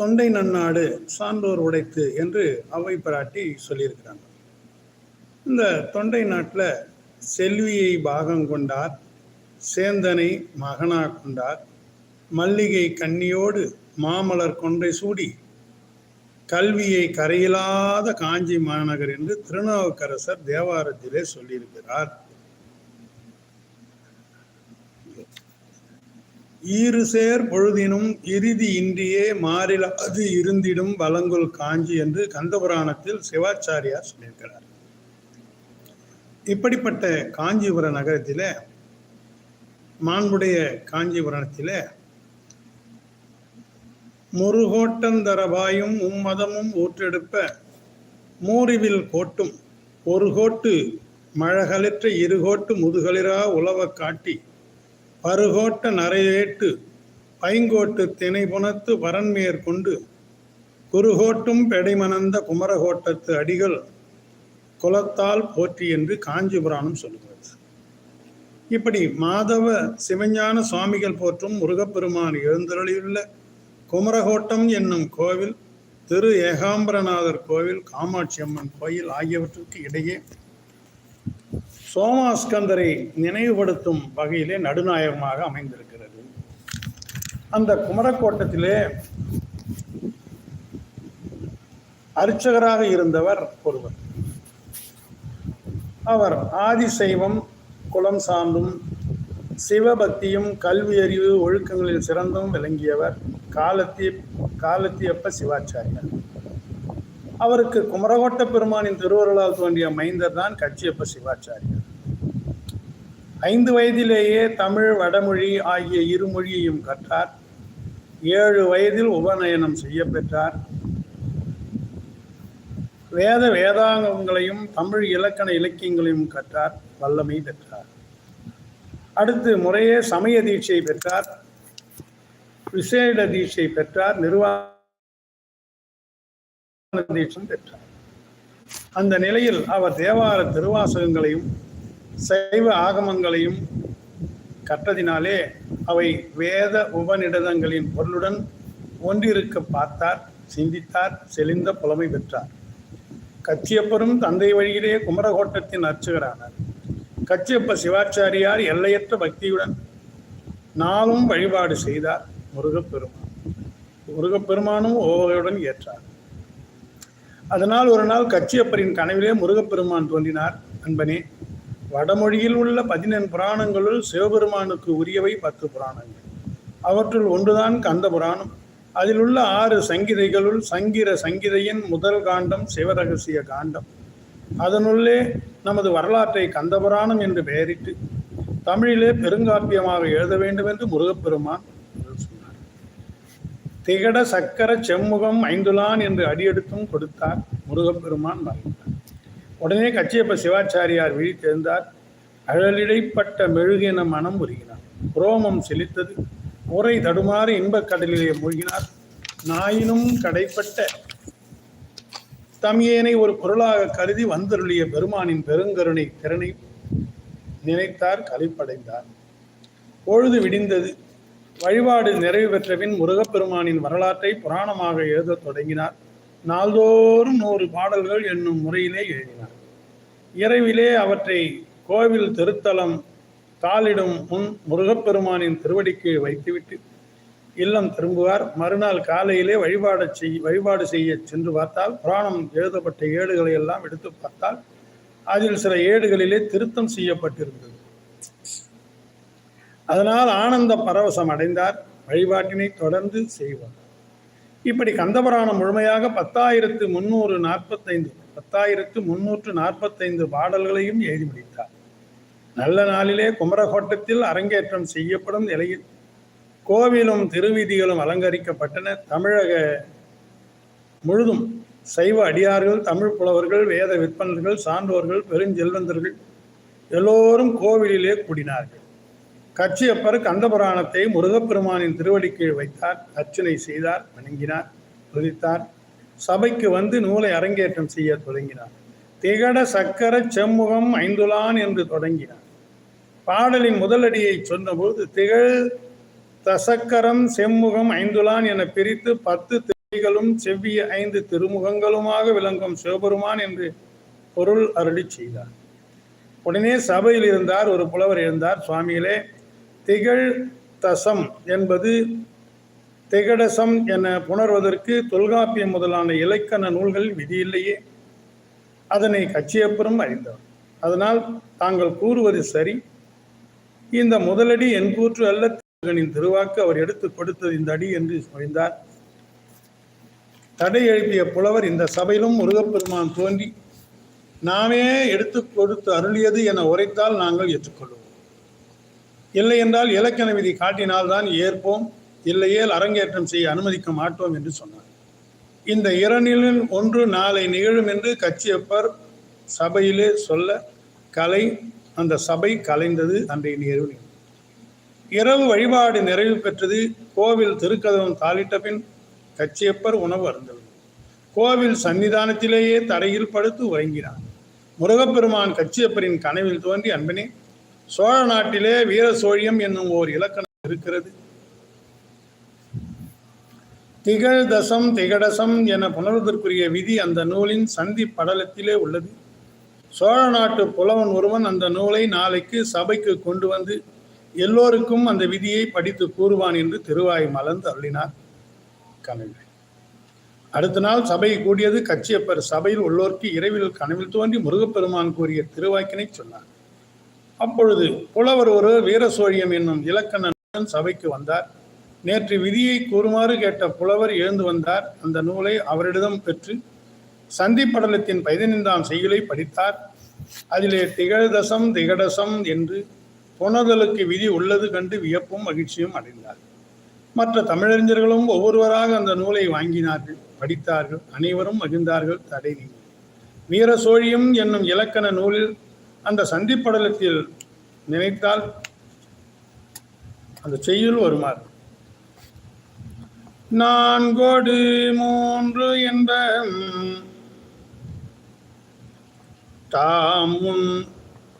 தொண்டை நன்னாடு சான்றோர் உடைத்து என்று அவை பிராட்டி சொல்லியிருக்கிறாங்க. இந்த தொண்டை நாட்டில் செல்வியை பாகம் கொண்டார் சேந்தனை மகனா கொண்டார் மல்லிகை கண்ணியோடு மாமலர் கொன்றை சூடி கல்வியை கரையில்லாத காஞ்சி மாநகர் என்று திருநாவுக்கரசர் தேவாரத்திலே சொல்லியிருக்கிறார். ஈறு சேர் பொழுதினும் இறுதி இன்றியே மாறில அது இருந்திடும் வலங்குல் காஞ்சி என்று கந்தபுராணத்தில் சிவாச்சாரியார் சொல்லியிருக்கிறார். இப்படிப்பட்ட காஞ்சிபுர நகரத்தில் மாண்புடைய காஞ்சிபுரத்தில் முருகோட்டந்தரபாயும் உம்மதமும் ஊற்றெடுப்ப மூறிவில் கோட்டும் ஒரு கோட்டு மழகலிற்ற இருகோட்டு முதுகளிரா உலவ காட்டி பருகோட்ட நரையேட்டு பைங்கோட்டு திணை புனத்து வரன்மேற்கொண்டு குருகோட்டும் பெடைமணந்த குமரகோட்டத்து அடிகள் குலத்தால் போற்றி என்று காஞ்சிபுராணம் சொல்லுகிறது இப்படி மாதவ சிவஞான சுவாமிகள் போற்றும் முருகப்பெருமான் எழுந்தருளியுள்ள குமரகோட்டம் என்னும் கோவில் திரு ஏகாம்பரநாதர் கோவில் காமாட்சி அம்மன் கோயில் ஆகியவற்றுக்கு இடையே சோமாஸ்கந்தரை நினைவுபடுத்தும் வகையிலே நடுநாயகமாக அமைந்திருக்கிறது. அந்த குமரக்கோட்டத்திலே அர்ச்சகராக இருந்தவர் ஒருவர். அவர் ஆதிசைவம் குலம் சார்ந்தும் சிவபக்தியும் கல்வி அறிவு ஒழுக்கங்களில் சிறந்தும் விளங்கியவர் காலத்தி காலத்தியப்ப சிவாச்சாரியர். அவருக்கு குமரகோட்ட பெருமானின் திருவருளால் தோன்றிய மைந்தர் தான் கட்சியப்ப சிவாச்சாரியர். ஐந்து வயதிலேயே தமிழ் வடமொழி ஆகிய இரு மொழியையும் கற்றார். ஏழு வயதில் உபநயனம் செய்ய பெற்றார் வேத வேதாங்கங்களையும் தமிழ் இலக்கண இலக்கியங்களையும் கற்றார். வல்லமை பெற்றார். அடுத்து முறையே சமய தீட்சை பெற்றார். விசேட தீட்சை பெற்றார். நிர்வாக தீட்சம் பெற்றார். அந்த நிலையில் அவர் தேவார திருவாசகங்களையும் சைவ ஆகமங்களையும் கற்றதினாலே அவை வேத உபநிடதங்களின் பொருளுடன் ஒன்றிருக்க பார்த்தார் சிந்தித்தார் செழிந்த புலமை பெற்றார். கச்சியப்பரும் தந்தை வழியிலே குமரகோட்டத்தின் அர்ச்சகரானார். கச்சியப்ப சிவாச்சாரியார் எல்லையற்ற பக்தியுடன் நாளும் வழிபாடு செய்தார் முருகப்பெருமான். முருகப்பெருமானும் ஓவையுடன் ஏற்றார். அதனால் ஒரு நாள் கச்சியப்பரின் கனவிலே முருகப்பெருமான் தோன்றினார். அன்பனே வடமொழியில் உள்ள பதினெண் புராணங்களுள் சிவபெருமானுக்கு உரியவை பத்து புராணங்கள். அவற்றுள் ஒன்றுதான் கந்த புராணம். அதில் உள்ள ஆறு சங்கிதைகளுள் சங்கிர சங்கிதையின் முதல் காண்டம் சிவரகசிய காண்டம். அதனுள்ளே நமது வரலாற்றை கந்தபுராணம் என்று பெயரிட்டு தமிழிலே பெருங்காப்பியமாக எழுத வேண்டும் என்று முருகப்பெருமான் சொன்னார். திகட சக்கர செம்முகம் ஐந்துலான் என்று அடியெடுத்தும் கொடுத்தார் முருகப்பெருமான் மறைந்தார். உடனே கச்சியப்ப சிவாச்சாரியார் விழித்தெழுந்தார் அழலிடைப்பட்ட மெழுகின மனம் உருகினார் புரோமம் செழித்தது. உரை தடுமாறு இன்பக் கடலிலே மூழ்கினார். நாயினும் கடைப்பட்ட தமியேனை ஒரு பொருளாக கருதி வந்தருளிய பெருமானின் பெருங்கருணை திறனை நினைத்தார் கலைப்படைந்தார். பொழுது விடிந்தது. வழிபாடு நிறைவு பெற்றபின் முருகப்பெருமானின் வரலாற்றை புராணமாக எழுதத் தொடங்கினார். நாள்தோறும் நூறு பாடல்கள் என்னும் முறையிலே எழுதினார். இரவிலே அவற்றை கோவில் திருத்தலம் தாளிடும் முன் முருகப்பெருமானின் திருவடிக்கு வைத்துவிட்டு இல்லம் திரும்புவார். மறுநாள் காலையிலே வழிபாடு செய் வழிபாடு செய்ய சென்று பார்த்தால் புராணம் எழுதப்பட்ட ஏடுகளை எல்லாம் எடுத்து பார்த்தால் அதில் சில ஏடுகளிலே திருத்தம் செய்யப்பட்டிருந்தது. அதனால் ஆனந்த பரவசம் அடைந்தார். வழிபாட்டினை தொடர்ந்து செய்வார். இப்படி கந்தபுராணம் முழுமையாக பத்தாயிரத்து முன்னூறு நாற்பத்தைந்து பத்தாயிரத்து முன்னூற்று நாற்பத்தைந்து பாடல்களையும் எழுதி முடித்தார். நல்ல நாளிலே குமரகோட்டத்தில் அரங்கேற்றம் செய்யப்படும் நிலையில் கோவிலும் திருவீதிகளும் அலங்கரிக்கப்பட்டன. தமிழக முழுதும் சைவ அடியார்கள் தமிழ் புலவர்கள் வேத விற்பனர்கள் சான்றோர்கள் பெருஞ்செல்வந்தர்கள் எல்லோரும் கோவிலிலே கூடினார்கள். கட்சியப்பர் கந்தபுராணத்தை முருகப்பெருமானின் திருவடிக்கீழ் வைத்தார் அர்ச்சனை செய்தார் வணங்கினார் துதித்தார். சபைக்கு வந்து நூலை அரங்கேற்றம் செய்ய தொடங்கினார். திகட சக்கர செம்முகம் ஐந்துலான் என்று தொடங்கினார். பாடலின் முதலடியை சொன்னபோது திகழ் தசக்கரம் செம்முகம் ஐந்துலான் என பிரித்து பத்து திரைகளும் செவ்விய ஐந்து திருமுகங்களுமாக விளங்கும் சிவபெருமான் என்று பொருள் அருளி செய்தார். உடனே சபையில் இருந்தார் ஒரு புலவர் இருந்தார். சுவாமிகளே திகழ் தசம் என்பது திகடசம் என புணர்வதற்கு தொல்காப்பியம் முதலான இலக்கண நூல்கள் விதியில்லையே அதனை கச்சியப்புறம் அறிந்தவர். அதனால் தாங்கள் கூறுவது சரி. இந்த முதலடி என் கூற்று அல்ல. திருகனின் திருவாக்கு அவர் எடுத்து கொடுத்தது இந்த அடி என்று மொழிந்தார் தடை எழுப்பிய புலவர் இந்த சபையிலும் முருகப்பெருமான் தோன்றி நாமே எடுத்து கொடுத்து அருளியது என உரைத்தால் நாங்கள் ஏற்றுக்கொள்வோம். இல்லை என்றால் இலக்கண விதி காட்டினால்தான் ஏற்போம். இல்லையேல் அரங்கேற்றம் செய்ய அனுமதிக்க மாட்டோம் என்று சொன்னார். இந்த இரண்டிலும் ஒன்று நாளை நிகழும் என்று கச்சியப்பர் சபையிலே சொல்ல கலை அந்த சபை கலைந்தது அன்றைய நிகழ்வு இரவு வழிபாடு நிறைவு பெற்றது. கோவில் திருக்கதவம் தாளிட்ட பின் கச்சியப்பர் உணவு அருந்தது கோவில் சன்னிதானத்திலேயே தரையில் படுத்து உறங்கினார். முருகப்பெருமான் கச்சியப்பரின் கனவில் தோன்றி அன்பனே சோழ நாட்டிலே வீர சோழியம் என்னும் ஓர் இலக்கணம் இருக்கிறது. திகழ் தசம் திகடசம் என புணர்வதற்குரிய விதி அந்த நூலின் சந்தி படலத்திலே உள்ளது. சோழ நாட்டு புலவன் ஒருவன் அந்த நூலை நாளைக்கு சபைக்கு கொண்டு வந்து எல்லோருக்கும் அந்த விதியை படித்து கூறுவான் என்று திருவாய் மலர்ந்து அருளினார் கனவில். அடுத்த நாள் சபை கூடியது கச்சியப்பர் சபையில் உள்ளோர்க்கு இரவில் கனவில் தோன்றி முருகப்பெருமான் கூறிய திருவாக்கினை சொன்னார். அப்பொழுது புலவர் ஒரு வீரசோழியம் என்னும் இலக்கணன் சபைக்கு வந்தார். நேற்று விதியை கூறுமாறு கேட்ட புலவர் எழுந்து வந்தார். அந்த நூலை அவரிடம் பெற்று சந்திப்படலத்தின் பதினைந்தாம் செய்யுளை படித்தார். அதிலே திகழ்தசம் திகடசம் என்று புணர்தலுக்கு விதி உள்ளது கண்டு வியப்பும் மகிழ்ச்சியும் அடைந்தார். மற்ற தமிழறிஞர்களும் ஒவ்வொருவராக அந்த நூலை வாங்கினார்கள் படித்தார்கள் அனைவரும் மகிழ்ந்தார்கள் தடை வீர சோழியம் என்னும் இலக்கண நூலில் அந்த சந்திப்படலத்தில் நினைத்தால் அந்த செய்யுள் வருமாறு. நான்கோடு மூன்று என்ப தாமுன்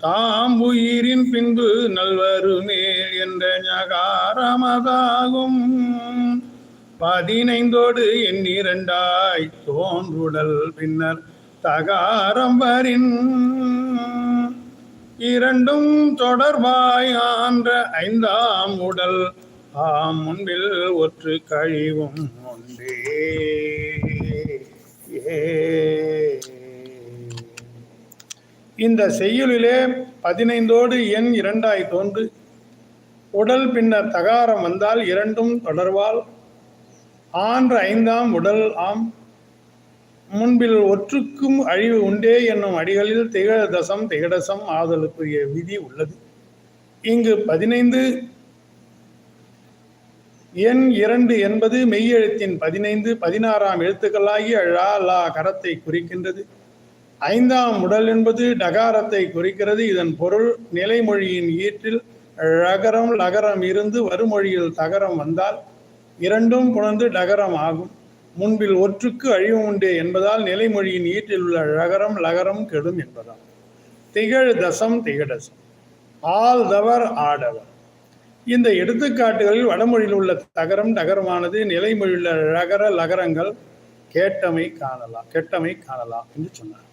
தாம் உயிரின் பின்பு நல்வருமே என்ற ஞகாரமதாகும். பதினைந்தோடு எண்ணிரண்டாய் தோன்றுடல் பின்னர் தகாரம் வரின் இரண்டும் தொடர்பாய் ஆன்ற ஐந்தாம் உடல் ஆம் முன்பில் ஒற்று கழிவும் உண்டே இந்த செய்யுளிலே பதினைந்தோடு எண் இரண்டாய் தோன்று உடல் பின்னர் தகாரம் வந்தால் இரண்டும் தொடர்வால் ஆன்ற ஐந்தாம் உடல் ஆம். முன்பில் ஒற்றுக்கும் அழிவு உண்டே என்னும் அடிகளில் திகழதசம் திகடசம் ஆதலுக்குரிய விதி உள்ளது. இங்கு பதினைந்து எண் இரண்டு என்பது மெய்யெழுத்தின் பதினைந்து பதினாறாம் எழுத்துக்களாகி ழா லா கரத்தை குறிக்கின்றது. ஐந்தாம் உடல் என்பது டகாரத்தை குறிக்கிறது. இதன் பொருள் நிலைமொழியின் ஈற்றில் ழகரம் லகரம் இருந்து வருமொழியில் தகரம் வந்தால் இரண்டும் புணர்ந்து டகரம் ஆகும். முன்பில் ஒற்றுக்கு அழிவு உண்டே என்பதால் நிலைமொழியின் ஈற்றில் உள்ள ழகரம் லகரம் கெடும் என்பதால் திகழ் தசம் திகடசம். ஆல் தவர் ஆடவர். இந்த எடுத்துக்காட்டுகளில் வடமொழியில் உள்ள தகரம் டகரமானது நிலைமொழியுள்ள ழகர லகரங்கள் கேட்டமை காணலாம் கெட்டமை காணலாம் என்று சொன்னார்.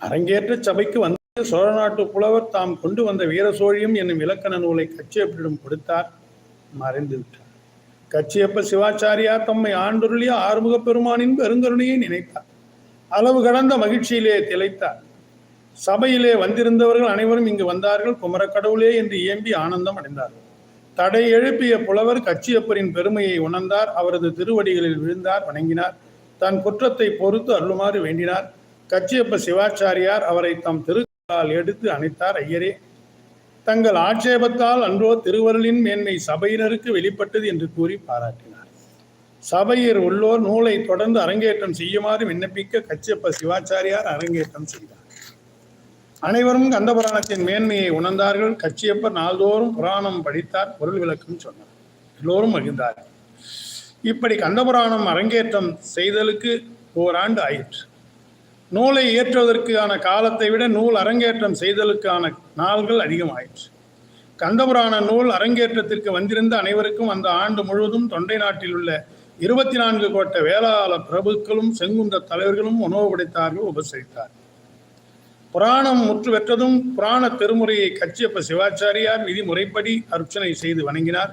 அரங்கேற்ற சபைக்கு வந்து சோழ நாட்டு புலவர் தாம் கொண்டு வந்த வீர சோழியம் என்னும் இலக்கண நூலை கச்சேப்பிடம் கொடுத்தார். மறைந்து விட்டார் கச்சியப்ப சிவாச்சாரியார் தம்மை ஆண்டுருளிய ஆறுமுக பெருமானின் பெருங்கருணையை நினைத்தார். அளவு கடந்த மகிழ்ச்சியிலே திளைத்தார். சபையிலே வந்திருந்தவர்கள் அனைவரும் இங்கு வந்தார்கள். குமரக்கடவுளே என்று இயம்பி ஆனந்தம் அடைந்தார்கள் தடை எழுப்பிய புலவர் கச்சியப்பரின் பெருமையை உணர்ந்தார். அவரது திருவடிகளில் விழுந்தார் வணங்கினார். தன் குற்றத்தை பொறுத்து அருளுமாறு வேண்டினார். கச்சியப்ப சிவாச்சாரியார் அவரை தம் திருக்கால் எடுத்து அணைத்தார். ஐயரே தங்கள் ஆட்சேபத்தால் அன்றோ திருவருளின் மேன்மை சபையினருக்கு வெளிப்பட்டது என்று கூறி பாராட்டினார். சபையர் உள்ளோர் நூலை தொடர்ந்து அரங்கேற்றம் செய்யுமாறு விண்ணப்பிக்க கச்சியப்ப சிவாச்சாரியார் அரங்கேற்றம் செய்தார். அனைவரும் கந்த புராணத்தின் மேன்மையை உணர்ந்தார்கள். கச்சியப்பர் நாள்தோறும் புராணம் படித்தார் பொருள் விளக்கம் சொன்னார். எல்லோரும் மகிழ்ந்தார்கள். இப்படி கந்தபுராணம் அரங்கேற்றம் செய்தலுக்கு ஓராண்டு ஆயிற்று. நூலை இயற்றுவதற்கான காலத்தை விட நூல் அரங்கேற்றம் செய்தலுக்கான நாள்கள் அதிகமாயிற்று. கந்தபுராண நூல் அரங்கேற்றத்திற்கு வந்திருந்த அனைவருக்கும் அந்த ஆண்டு முழுவதும் தொண்டை நாட்டில் உள்ள இருபத்தி நான்கு கோட்ட வேளாள பிரபுக்களும் செங்குந்த தலைவர்களும் உணவு படைத்தார்கள் உபசரித்தார். புராணம் முற்று பெற்றதும் புராண திருமுறையை கச்சியப்ப சிவாச்சாரியார் விதிமுறைப்படி அர்ச்சனை செய்து வணங்கினார்.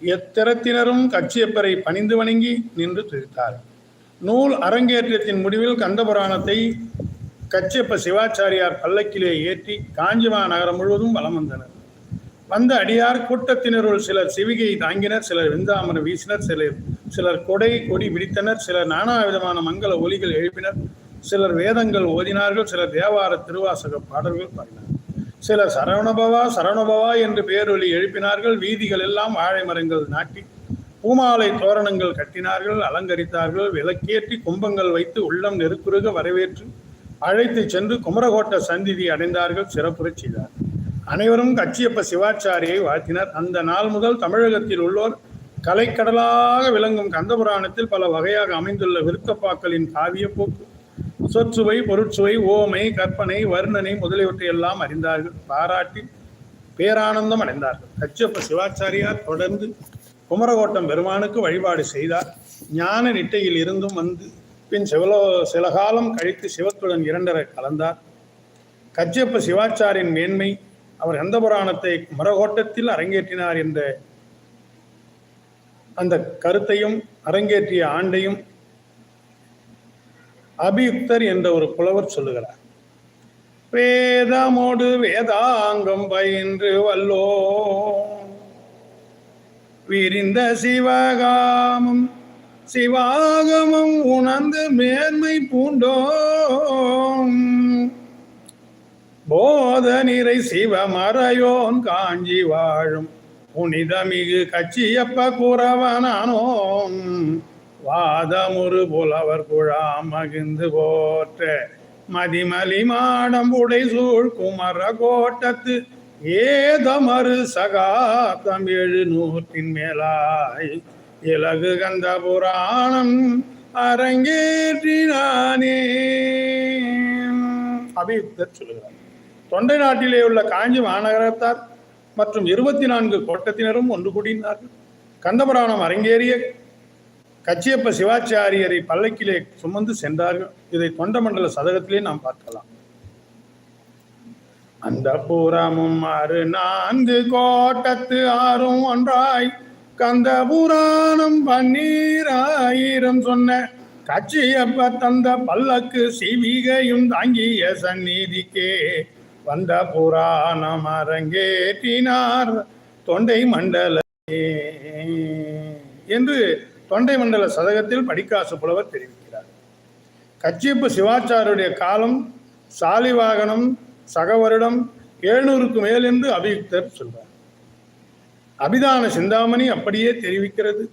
எத்திரத்தினரும் கச்சியப்பரை பணிந்து வணங்கி நின்று துதித்தார்கள் நூல் அரங்கேற்றத்தின் முடிவில் கந்தபுராணத்தை கச்சியப்ப சிவாச்சாரியார் பல்லக்கிலே ஏற்றி காஞ்சிமா நகரம் முழுவதும் வலம் வந்தனர். வந்த அடியார் கூட்டத்தினருள் சிலர் சிவிகை தாங்கினர் சிலர் விந்தாமன வீசினர் சிலர் சிலர் கொடை கொடி விடித்தனர் சிலர் நானா விதமான மங்கள ஒலிகள் எழுப்பினர் சிலர் வேதங்கள் ஓதினார்கள் சிலர் தேவார திருவாசக பாடல்கள் பாடினர். சிலர் சரவணபவா சரவணபவா என்று பேரொலி எழுப்பினார்கள் வீதிகள் எல்லாம் வாழை மரங்கள் நாட்டி பூமாலை தோரணங்கள் கட்டினார்கள் அலங்கரித்தார்கள் விளக்கேற்றி கும்பங்கள் வைத்து உள்ளம் நெருக்குருக வரவேற்று அழைத்து சென்று குமரகோட்ட சந்திதி அடைந்தார்கள் சிறப்புறச் செய்தார். அனைவரும் கச்சியப்ப சிவாச்சாரியை வாழ்த்தினர். அந்த நாள் முதல் தமிழகத்தில் உள்ளோர் கலைக்கடலாக விளங்கும் கந்தபுராணத்தில் பல வகையாக அமைந்துள்ள விருத்தப்பாக்களின் காவியப்போக்கு சொற்சுவை பொருட்சுவை ஓமை கற்பனை வர்ணனை முதலியவற்றை எல்லாம் அறிந்தார்கள். பாராட்டி பேரானந்தம் அடைந்தார்கள். கச்சியப்ப சிவாச்சாரியார் தொடர்ந்து குமரகோட்டம் பெருமானுக்கு வழிபாடு செய்தார். ஞான நிட்டையில் இருந்தும் வந்து பின் சிவலோ சில காலம் கழித்து சிவத்துடன் இரண்டரை கலந்தார். கச்சியப்ப சிவாச்சாரின் மேன்மை அவர் கந்தபுராணத்தை குமரகோட்டத்தில் அரங்கேற்றினார் என்ற அந்த கருத்தையும் அரங்கேற்றிய ஆண்டையும் அபியுக்தர் என்ற ஒரு புலவர் சொல்லுகிறார். வேதமோடு வேதாங்கம் பயின்று வல்லோ விரிந்த சிவகாமம் சிவாகமம் உணர்ந்து மேன்மை பூண்டோம். போத நிறை சிவமறையோன் காஞ்சி வாழும் புனிதமிகு கச்சியப்ப குறவனானோம் வாதமுரு புலவர் குழாம் மகிழ்ந்து போற்ற மதிமலி மாடம் உடை சூழ் குமர கோட்டத்து ஏதமறு சகாத்தம் எழுநூற்றின் மேலாய் இலகு கந்த புராணம் அரங்கேற்றினானே. அபியுக்தர் சொல்லுகிறார் தொண்டை நாட்டிலே உள்ள காஞ்சி மாநகரத்தார் மற்றும் இருபத்தி நான்கு கோட்டத்தினரும் ஒன்று கூடினார்கள். கந்தபுராணம் அரங்கேறிய கச்சியப்ப சிவாச்சாரியரை பல்லக்கிலே சுமந்து சென்றார்கள். இதை தொண்டமண்டல சதகத்திலே நாம் பார்க்கலாம். அந்த புறமும் ஆறு நான்கு கோட்டத்து ஆறும் ஒன்றாய். கந்த புராணம் பன்னீராயிரம் சொன்ன கச்சியப்ப தந்த பல்லக்கு சிவிகையும் தாங்கிய சந்நிதிக்கே. வந்த புராணம் அரங்கேற்றினார் தொண்டை மண்டல என்று தொண்டை மண்டல சதகத்தில் படிக்காசு புலவர் தெரிவிக்கிறார். கச்சியப்ப சிவாச்சாரியுடைய காலம் சாலிவாகனம் சக வருடம் எழுநூறுக்கு மேல் என்று அபியுக்தர் சொல்றார். அபிதான சிந்தாமணி அப்படியே தெரிவிக்கிறது.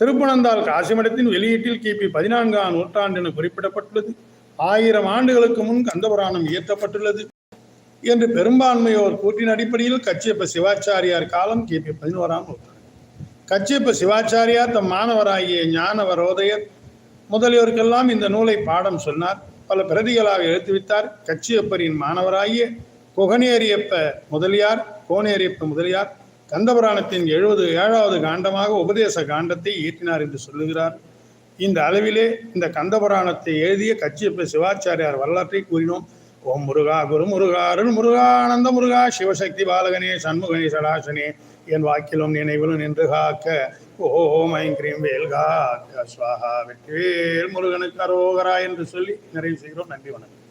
திருப்பனந்தாள் காசிமடத்தின் வெளியீட்டில் கிபி பதினான்காம் நூற்றாண்டு என குறிப்பிடப்பட்டுள்ளது. ஆயிரம் ஆண்டுகளுக்கு முன் கந்தபுராணம் இயற்றப்பட்டுள்ளது என்று பெரும்பான்மையோர் கூற்றின் அடிப்படையில் கச்சியப்ப சிவாச்சாரியார் காலம் கிபி பதினோராம் நூற்றாண்டு. கச்சியப்ப சிவாச்சாரியார் தம் மாணவராகிய ஞானவரோதயர் முதலியோருக்கெல்லாம் இந்த நூலை பாடம் சொன்னார். பல பிரதிகளாக எழுத்துவித்தார் கச்சியப்பரின் மாணவராகிய குகனேரியப்ப முதலியார் கோனேரியப்ப முதலியார் கந்தபுராணத்தின் எழுபது ஏழாவது காண்டமாக உபதேச காண்டத்தை இயற்றினார் என்று சொல்லுகிறார். இந்த அளவிலே இந்த கந்தபுராணத்தை எழுதிய கச்சியப்ப சிவாச்சாரியார் வரலாற்றை கூறினோம். ஓம் முருகா குரு முருகா அருள் முருகானந்த முருகா சிவசக்தி பாலகனே சண்முகனே சடாசனே என் வாக்கிலும் நினைவிலும் நின்று காக்க ஓம் ஐங்கிரீம் வேல் காக்க. ஸ்வாஹா வெற்றிவேல் முருகனுக்கு அரோகரா என்று சொல்லி நிறைவு செய்கிறோம். நன்றி வணக்கம்.